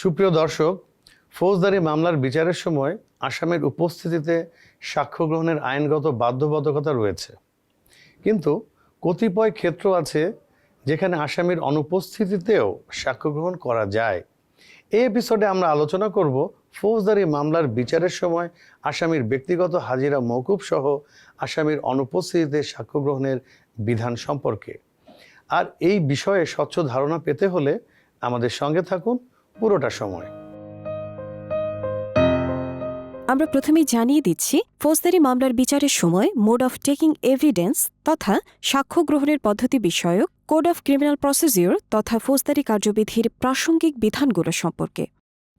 সুপ্রিয় দর্শক, ফৌজদারি মামলার বিচারের সময় আসামের উপস্থিতিতে সাক্ষ্য গ্রহণের আইনগত বাধ্যবাধকতা রয়েছে। কিন্তু কতিপয় ক্ষেত্র আছে যেখানে আসামির অনুপস্থিতিতেও সাক্ষ্য গ্রহণ করা যায়। এই এপিসোডে আমরা আলোচনা করব ফৌজদারি মামলার বিচারের সময় আসামির ব্যক্তিগত হাজিরা মৌকুব সহ আসামির অনুপস্থিতিতে সাক্ষ্য গ্রহণের বিধান সম্পর্কে। আর এই বিষয়ে স্বচ্ছ ধারণা পেতে হলে আমাদের সঙ্গে থাকুন পুরোটা সময়। আমরা প্রথমেই জানিয়ে দিচ্ছি, ফৌজদারি মামলার বিচারের সময় মোড অফ টেকিং এভিডেন্স তথা সাক্ষ্য গ্রহণের পদ্ধতি বিষয়ক, কোড অফ ক্রিমিনাল প্রসিজিওর তথা ফৌজদারি কার্যবিধির প্রাসঙ্গিক বিধানগুলো সম্পর্কে।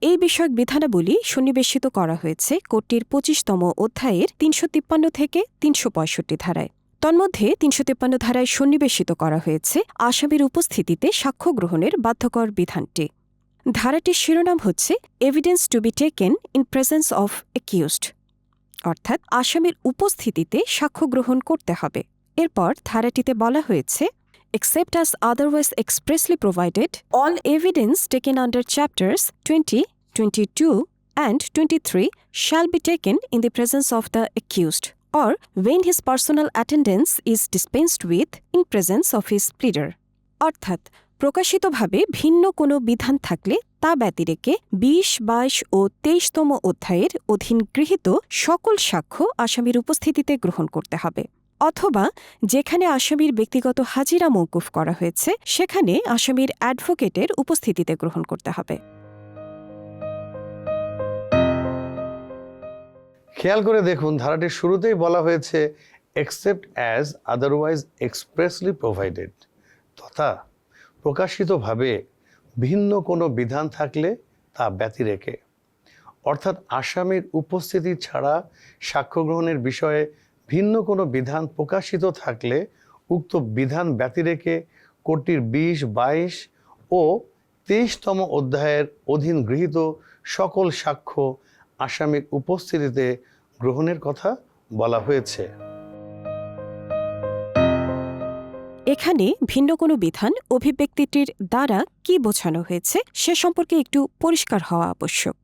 এই বিষয়ক বিধানাবলী সন্নিবেশিত করা হয়েছে কোর্টটির পঁচিশতম অধ্যায়ের তিনশো তিপ্পান্ন থেকে তিনশো পঁয়ষট্টি ধারায়। তন্মধ্যে তিনশো তিপ্পান্ন ধারায় সন্নিবেশিত করা হয়েছে আসামির উপস্থিতিতে সাক্ষ্য গ্রহণের বাধ্যকর বিধানটি। ধারাটির শিরোনাম হচ্ছে evidence to be taken in presence of accused অর্থাৎ আসামির উপস্থিতিতে সাক্ষ্য গ্রহণ করতে হবে। এরপর ধারাটিতে বলা হয়েছে except as otherwise expressly provided all evidence taken under chapters twenty twenty two and twenty three shall be taken in the presence of the accused or when his personal attendance is dispensed with in presence of his leader অর্থাৎ প্রকাশিতভাবে ভিন্ন কোনো বিধান থাকলে তা ব্যতিরেকে বিশ, বাইশ ও তেইশতম অধ্যায়ের অধীন গৃহীত সকল সাক্ষ্য আসামির উপস্থিতিতে গ্রহণ করতে হবে। অথবা যেখানে আসামির ব্যক্তিগত হাজিরা মৌকুফ করা হয়েছে, সেখানে আসামির অ্যাডভোকেটের উপস্থিতিতে গ্রহণ করতে হবে। খেয়াল করে দেখুন ধারাটির শুরুতেই বলা হয়েছে except as otherwise expressly provided তথা প্রকাশিতভাবে ভিন্ন কোনো বিধান থাকলে তা ব্যতিরেকে অর্থাৎ আসামির উপস্থিতি ছাড়া সাক্ষ্য গ্রহণের বিষয়ে ভিন্ন কোনো বিধান প্রকাশিত থাকলে উক্ত বিধান ব্যতিরেকে কোর্টির বিশ, বাইশ ও তেইশতম অধ্যায়ের অধীন গৃহীত সকল সাক্ষ্য আসামির উপস্থিতিতে গ্রহণের কথা বলা হয়েছে। এখানে ভিন্ন কোনো বিধান অভিব্যক্তিটির দ্বারা কি বোঝানো হয়েছে সে সম্পর্কে একটু পরিষ্কার হওয়া আবশ্যক।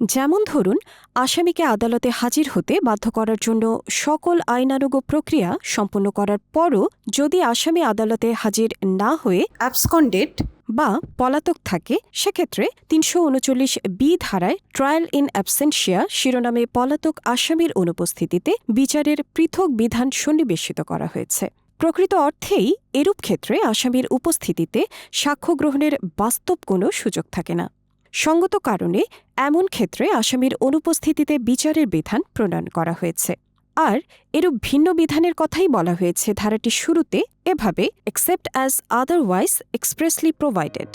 যেমন ধরুন, আসামিকে আদালতে হাজির হতে বাধ্য করার জন্য সকল আইনানুগ প্রক্রিয়া সম্পন্ন করার পরও যদি আসামি আদালতে হাজির না হয়ে অ্যাবসকন্ডেড বা পলাতক থাকে, সেক্ষেত্রে তিনশো উনচল্লিশ বি ধারায় ট্রায়াল ইন অ্যাবসেন্সিয়া শিরোনামে পলাতক আসামির অনুপস্থিতিতে বিচারের পৃথক বিধান সন্নিবেশিত করা হয়েছে। প্রকৃত অর্থেই এরূপ ক্ষেত্রে আসামির উপস্থিতিতে সাক্ষ্য গ্রহণের বাস্তব কোনো সুযোগ থাকে না। সঙ্গত কারণে এমন ক্ষেত্রে আসামির অনুপস্থিতিতে বিচারের বিধান প্রণয়ন করা হয়েছে। আর এরূপ ভিন্ন বিধানের কথাই বলা হয়েছে ধারাটির শুরুতে এভাবে except as otherwise expressly provided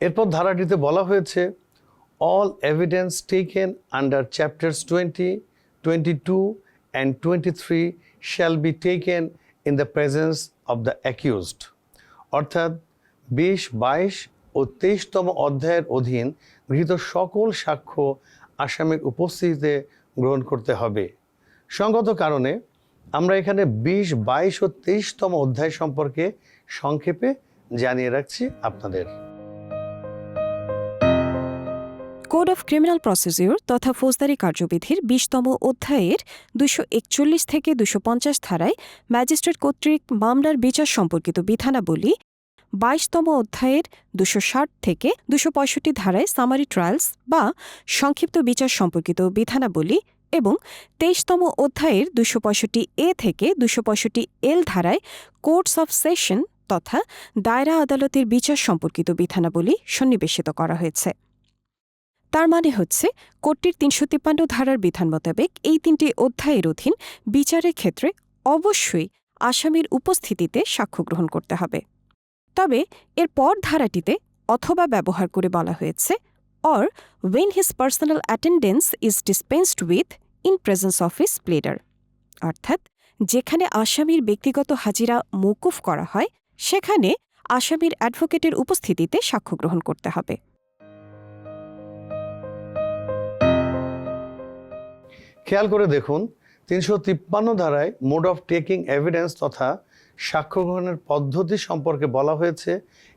এরপর ধারাটিতে বলা হয়েছে all evidence taken under chapters twenty twenty two and twenty three shall be taken in the presence of the accused অর্থাৎ বিশ, বাইশ ও তেইশতম অধ্যায়ের অধীন গৃহীত সকল সাক্ষ্য আসামির উপস্থিতিতে গ্রহণ করতে হবে। সঙ্গত কারণে আমরা এখানে বিশ, বাইশ ও তেইশতম অধ্যায় সম্পর্কে সংক্ষেপে জানিয়ে রাখছি আপনাদের। কোড অফ ক্রিমিনাল প্রসিজিওর তথা ফৌজদারি কার্যবিধির বিশতম অধ্যায়ের দুশো একচল্লিশ থেকে দুশো পঞ্চাশ ধারায় ম্যাজিস্ট্রেট কর্তৃক মামলার বিচার সম্পর্কিত বিধানাবলী বাইশতম অধ্যায়ের দুশো ষাট থেকে দুশো পঁয়ষট্টি ধারায় সামারি ট্রায়ালস বা সংক্ষিপ্ত বিচার সম্পর্কিত বিধানাবলী এবং তেইশতম অধ্যায়ের দুশো পঁয়ষট্টি এ থেকে দুশো পঁয়ষট্টি এল ধারায় কোর্টস অফ সেশন তথা দায়রা আদালতের বিচার সম্পর্কিত বিধানাবলী সন্নিবেশিত করা হয়েছে। তার মানে হচ্ছে কোর্টটির তিনশো তিপ্পান্ন ধারার বিধান মোতাবেক এই তিনটি অধ্যায়ের অধীন বিচারের ক্ষেত্রে অবশ্যই আসামির উপস্থিতিতে সাক্ষ্য গ্রহণ করতে হবে। তবে এর পর ধারাটিতে অথবা ব্যবহার করে বলা হয়েছে or when his personal attendance is dispensed with in presence of his pleader অর্থাৎ যেখানে আসামির ব্যক্তিগত হাজিরা মৌকুফ করা হয়, সেখানে আসামির অ্যাডভোকেটের উপস্থিতিতে সাক্ষ্য গ্রহণ করতে হবে। খেয়াল করে দেখুন, তিনশো তিপ্পান্ন ধারায় মোড অফ টেকিং এভিডেন্স তথা সাক্ষ্য গ্রহণের পদ্ধতি সম্পর্কে বলা হয়েছে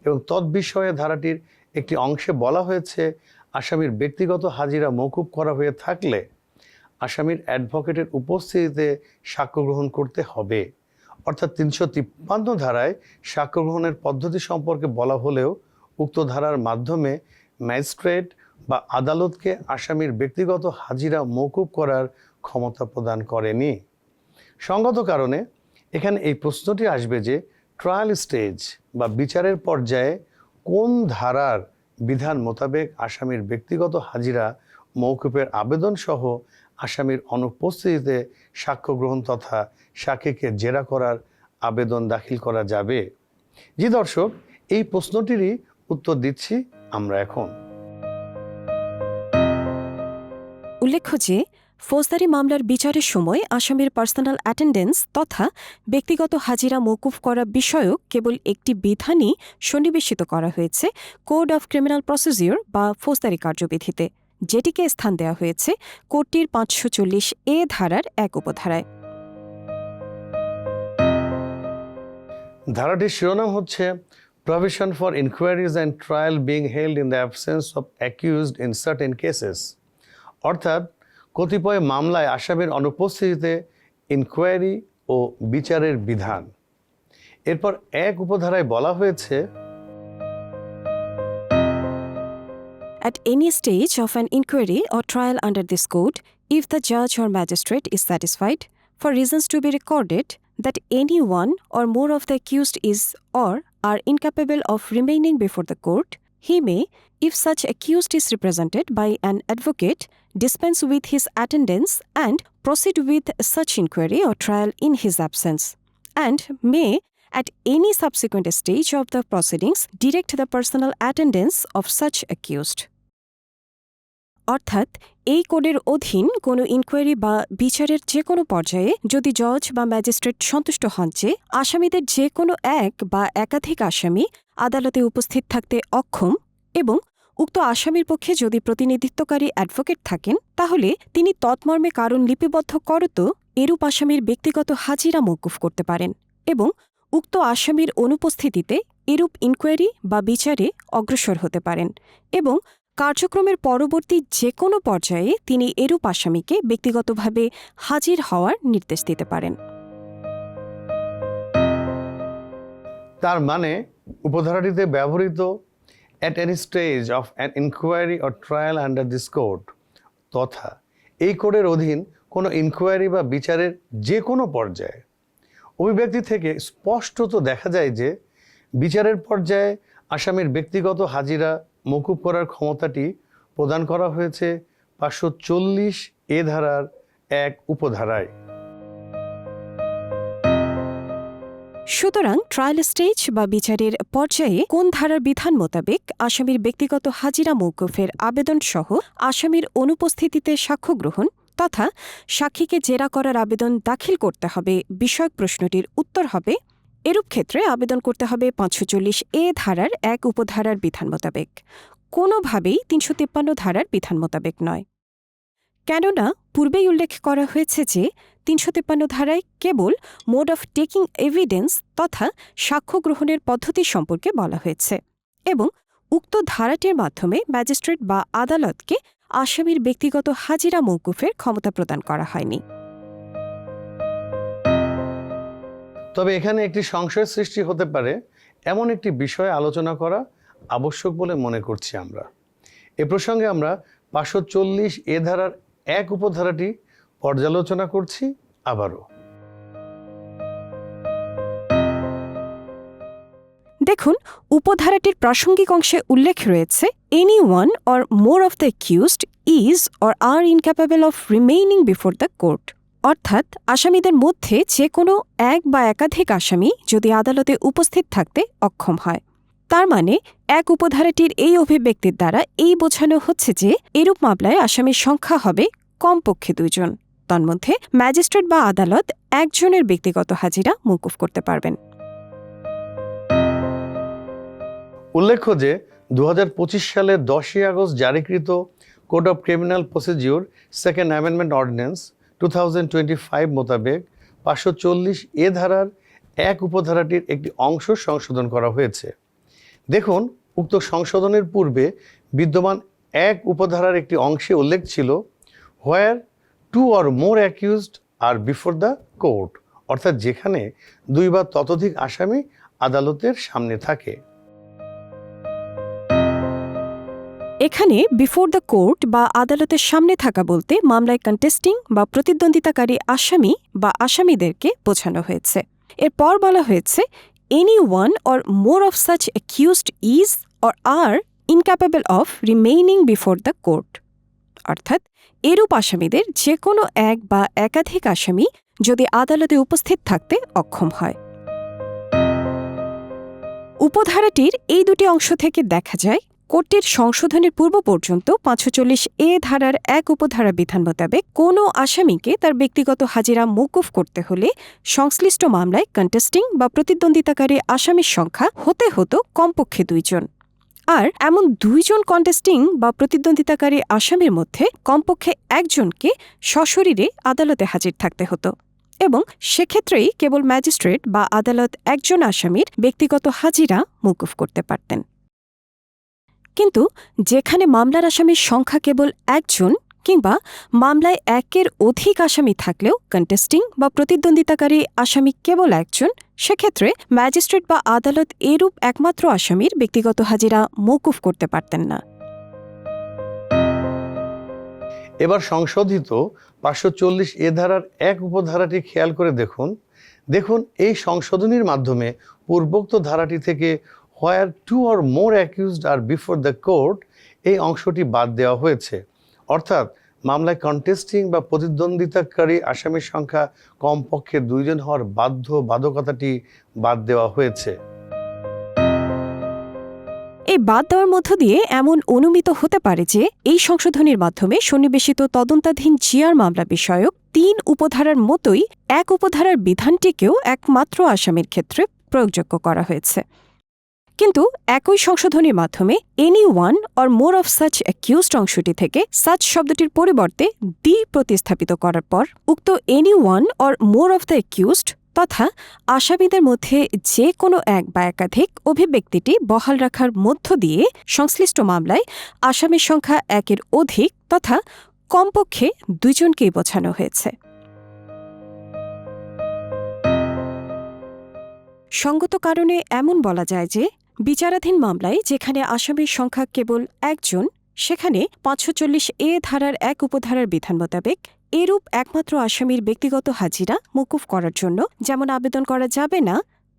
এবং তৎবিষয়ে ধারাটির একটি অংশে বলা হয়েছে, আসামির ব্যক্তিগত হাজিরা মৌকুব করা হয়ে থাকলে আসামির অ্যাডভোকেটের উপস্থিতিতে সাক্ষ্য গ্রহণ করতে হবে। অর্থাৎ তিনশো তিপ্পান্ন ধারায় সাক্ষ্য গ্রহণের পদ্ধতি সম্পর্কে বলা হলেও উক্ত ধারার মাধ্যমে ম্যাজিস্ট্রেট বা আদালতকে আসামির ব্যক্তিগত হাজিরা মৌকুব করার ক্ষমতা প্রদান করেনি। সঙ্গত কারণে এখানে এই প্রশ্নটি আসবে যে ট্রায়াল স্টেজ বা বিচারের পর্যায়ে কোন ধারার বিধান মোতাবেক আসামির ব্যক্তিগত হাজিরা মৌকুফের আবেদন সহ আসামির অনুপস্থিতিতে সাক্ষ্য গ্রহণ তথা সাক্ষীকে জেরা করার আবেদন দাখিল করা যাবে। জি দর্শক, এই প্রশ্নটিরই উত্তর দিচ্ছি আমরা এখন। উল্লেখ্য যে, ফৌজদারি মামলার বিচারের সময় আসামির পার্সোনাল অ্যাটেন্ডেন্স তথা ব্যক্তিগত হাজিরা মৌকুফ করা বিষয়ক কেবল একটি বিধানই সন্নিবেশিত করা হয়েছে কোড অফ ক্রিমিনাল প্রসিজিওর বা ফৌজদারি কার্যবিধিতে, যেটিকে স্থান দেওয়া হয়েছে কোডটির পাঁচশো চল্লিশ এ ধারার এক উপধারায়। ধারাটির শিরোনাম হচ্ছে provision for inquiries and trial being held in the absence of accused in certain cases অর্থাৎ কতিপয় মামলায় আসামির অনুপস্থিতিতে ইনকোয়ারি ও বিচারের বিধান এরপর এক উপধারায় বলা হয়েছে At any stage of an inquiry or trial under this code, if the judge or magistrate is satisfied, for reasons to be recorded, that any one or more of the accused is or are incapable of remaining before the court, he may, if such accused is represented by an advocate, dispense with his attendance and proceed with such inquiry or trial in his absence, and may, at any subsequent stage of the proceedings, direct the personal attendance of such accused. অর্থাৎ এই কোডের অধীন কোনো inquiry বা বিচারের যে কোনো পর্যায়ে যদি জজ বা ম্যাজিস্ট্রেট সন্তুষ্ট হন যে আসামিদের যে কোনো এক বা একাধিক আসামি আদালতে উপস্থিত থাকতে অক্ষম এবং উক্ত আসামির পক্ষে যদি প্রতিনিধিত্বকারী অ্যাডভোকেট থাকেন, তাহলে তিনি তৎমর্মে কারণ লিপিবদ্ধ করত এরূপ আসামির ব্যক্তিগত হাজিরা মৌকুফ করতে পারেন এবং উক্ত আসামির অনুপস্থিতিতে এরূপ ইনকোয়ারি বা বিচারে অগ্রসর হতে পারেন এবং কার্যক্রমের পরবর্তী যে কোনো পর্যায়ে তিনি এরূপ আসামিকে ব্যক্তিগতভাবে হাজির হওয়ার নির্দেশ দিতে পারেন। তার মানে উপধারাটিতে ব্যবহৃত at any stage of an inquiry or trial under this code তথা এই কোডের অধীন কোনো ইনকোয়ারি বা বিচারের যে কোনো পর্যায়ে অভিব্যক্তি থেকে স্পষ্টত দেখা যায় যে বিচারের পর্যায়ে আসামির ব্যক্তিগত হাজিরা মকুব করার ক্ষমতাটি প্রদান করা হয়েছে পাঁচশো চল্লিশ এ ধারার এক উপধারায়। সুতরাং ট্রায়াল স্টেজ বা বিচারের পর্যায়ে কোন ধারার বিধান মোতাবেক আসামির ব্যক্তিগত হাজিরা মৌকুফের আবেদন সহ আসামির অনুপস্থিতিতে সাক্ষ্য গ্রহণ তথা সাক্ষীকে জেরা করার আবেদন দাখিল করতে হবে বিষয়ক প্রশ্নটির উত্তর হবে। এরূপ ক্ষেত্রে আবেদন করতে হবে পাঁচশো চল্লিশ এ ধারার এক উপধারার বিধান মোতাবেক। কোনোভাবেই তিনশো তিপ্পান্ন ধারার বিধান মোতাবেক নয়। কেননা পূর্বেই উল্লেখ করা হয়েছে যে তিনশো তিপ্পান্ন ধারায় কেবল মোড অফ টেকিং এভিডেন্স তথা সাক্ষ্য গ্রহণের পদ্ধতি সম্পর্কে বলা হয়েছে এবং উক্ত ধারাটির মাধ্যমে ম্যাজিস্ট্রেট বা আদালতকে আসামির ব্যক্তিগত হাজিরা মৌকুফের ক্ষমতা প্রদান করা হয়নি। তবে এখানে একটি সংশয় সৃষ্টি হতে পারে, এমন একটি বিষয় আলোচনা করা আবশ্যক বলে মনে করছি আমরা। এ প্রসঙ্গে আমরা পাঁচশো চল্লিশ এ ধারার এক উপধারাটি পর্যালোচনা করছি আবারও। দেখুন, উপধারাটির প্রাসঙ্গিক অংশে উল্লেখ রয়েছে any one or more of the accused is or are incapable of remaining before the court অর্থাৎ, আসামিদের মধ্যে যে কোনো এক বা একাধিক আসামি যদি আদালতে উপস্থিত থাকতে অক্ষম হয়। তার মানে এক উপধারাটির এই অভিব্যক্তির দ্বারা এই বোঝানো হচ্ছে যে, এরূপ মামলায় আসামির সংখ্যা হবে কমপক্ষে দুইজন। তন্মধ্যে, ম্যাজিস্ট্রেট বা আদালত একজনের ব্যক্তিগত হাজিরা মৌকুফ করতে পারবেন। উল্লেখ্য যে দু পঁচিশ সালের দশই August জারিকৃত code of criminal procedure second amendment ordinance two thousand মোতাবেক পাঁচশো চল্লিশ এ ধারার এক উপধারাটির একটি অংশ সংশোধন করা হয়েছে। দেখুন, উক্ত সংশোধনের পূর্বে বিদ্যমান এক উপধারার একটি অংশে উল্লেখ ছিল where two or more accused are before the court অর্থাৎ যেখানে দুই বা ততোধিক আসামি আদালতের সামনে থাকে। এখানে বিফোর দ্য কোর্ট বা আদালতের সামনে থাকা বলতে মামলায় কন্টেস্টিং বা প্রতিদ্বন্দ্বিতাকারী আসামি বা আসামিদেরকে বোঝানো হয়েছে। এরপর বলা হয়েছে any one or more of such accused is or are incapable of remaining before the court অর্থাৎ এরূপ আসামিদের যে কোনো এক বা একাধিক আসামি যদি আদালতে উপস্থিত থাকতে অক্ষম হয়। উপধারাটির এই দুটি অংশ থেকে দেখা যায়, কোর্টের সংশোধনের পূর্ব পর্যন্ত পাঁচশো চল্লিশ এ ধারার এক উপধারা বিধান মোতাবেক কোনো আসামিকে তার ব্যক্তিগত হাজিরা মৌকুফ করতে হলে সংশ্লিষ্ট মামলায় কন্টেস্টিং বা প্রতিদ্বন্দ্বিতাকারী আসামির সংখ্যা হতে হতো কমপক্ষে দুইজন। আর এমন দুইজন কন্টেস্টিং বা প্রতিদ্বন্দ্বিতাকারী আসামির মধ্যে কমপক্ষে একজনকে সশরীরে আদালতে হাজির থাকতে হতো এবং সেক্ষেত্রেই কেবল ম্যাজিস্ট্রেট বা আদালত একজন আসামির ব্যক্তিগত হাজিরা মৌকুফ করতে পারতেন। কিন্তু যেখানে মামলার আসামির সংখ্যা কেবল একজন কিংবা মামলায় একের অধিক আসামি থাকলেও কন্টেস্টিং বা প্রতিদ্বন্দ্বিতাকারী আসামি কেবল একজন, সেক্ষেত্রে ম্যাজিস্ট্রেট বা আদালত এরূপ একমাত্র আসামির ব্যক্তিগত হাজিরা মৌকুফ করতে পারতেন না। এবার সংশোধিত পাঁচশো চল্লিশ এ ধারার এক উপধারাটি খেয়াল করে দেখুন। দেখুন, এই সংশোধনীর মাধ্যমে পূর্বোক্ত ধারাটি থেকে where two or more accused are before the court এই অংশটি বাদ দেওয়া হয়েছে। অর্থাৎ মামলায় কন্টেস্টিং বা প্রতিদ্বন্দ্বিতাকারী আসামির সংখ্যা কমপক্ষে দুইজন হওয়ার বাধ্য বাধকতাটি বাদ দেওয়া হয়েছে। এই বাদ দেওয়ার মধ্য দিয়ে এমন অনুমিত হতে পারে যে এই সংশোধনীর মাধ্যমে সন্নিবেশিত তদন্তাধীন জিয়ার মামলা বিষয়ক তিন উপধারার মতোই এক উপধারার বিধানটিকেও একমাত্র আসামির ক্ষেত্রে প্রয়োগযোগ্য করা হয়েছে। কিন্তু একই সংশোধনীর মাধ্যমে any one or more of such accused অংশটি থেকে সাচ শব্দটির পরিবর্তে দি প্রতিস্থাপিত করার পর উক্ত any one or more of the accused তথা আসামিদের মধ্যে যে কোনো এক বা একাধিক অভিব্যক্তিটি বহাল রাখার মধ্য দিয়ে সংশ্লিষ্ট মামলায় আসামির সংখ্যা একের অধিক তথা কমপক্ষে দুইজনকেই বোঝানো হয়েছে। সঙ্গত কারণে এমন বলা যায় যে বিচারাধীন মামলায় যেখানে আসামির সংখ্যা কেবল একজন, সেখানে পাঁচশো চল্লিশ এ ধারার এক উপধারার বিধান মোতাবেক এরূপ একমাত্র আসামির ব্যক্তিগত হাজিরা মকুফ করার জন্য যেমন আবেদন করা যাবে না,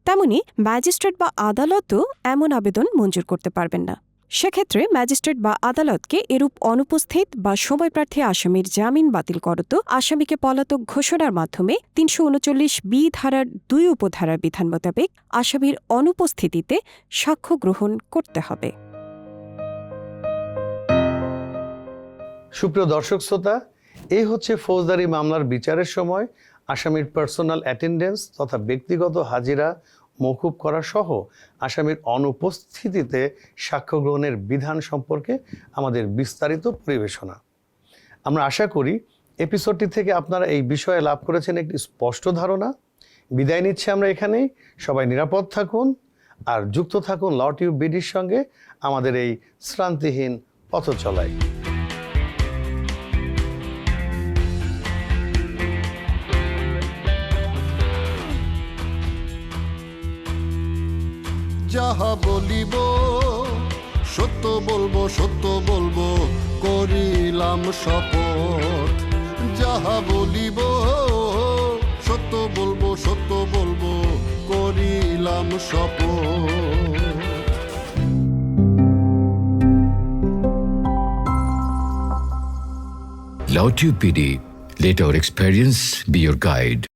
তেমনি ম্যাজিস্ট্রেট বা আদালতও এমন আবেদন মঞ্জুর করতে পারবেন না। সেক্ষেত্রে ম্যাজিস্ট্রেট বা আদালতকে এরূপ অনুপস্থিত বা সময়প্রার্থী আসামির জামিন বাতিল করত। আসামিকে পলাতক ঘোষণার মাধ্যমে তিনশো উনচল্লিশ বি ধারার দুই উপধারার বিধান মোতাবেক আসামির অনুপস্থিতিতে সাক্ষ্য গ্রহণ করতে হবে। সুপ্রিয় দর্শক শ্রোতা, এই হচ্ছে ফৌজদারি মামলার বিচারের সময়। আসামির পার্সোনাল অ্যাটেন্ডেন্স তথা ব্যক্তিগত হাজিরা মৌকুব করা সহ আসামির অনুপস্থিতিতে সাক্ষ্য গ্রহণের বিধান সম্পর্কে আমাদের বিস্তারিত পরিবেশনা। আমরা আশা করি এপিসোডটি থেকে আপনারা এই বিষয়ে লাভ করেছেন একটি স্পষ্ট ধারণা। বিদায় নিচ্ছে আমরা এখানেই। সবাই নিরাপদ থাকুন আর যুক্ত থাকুন ল টিউব বিডির সঙ্গে আমাদের এই শ্রান্তিহীন পথ চলায় যাহা বলিব সত্য বলব সত্য বলব করিলাম শপথ। যাহা বলিব সত্য বলব সত্য বলব করিলাম শপথ। Lautube PD, let our experience be your guide.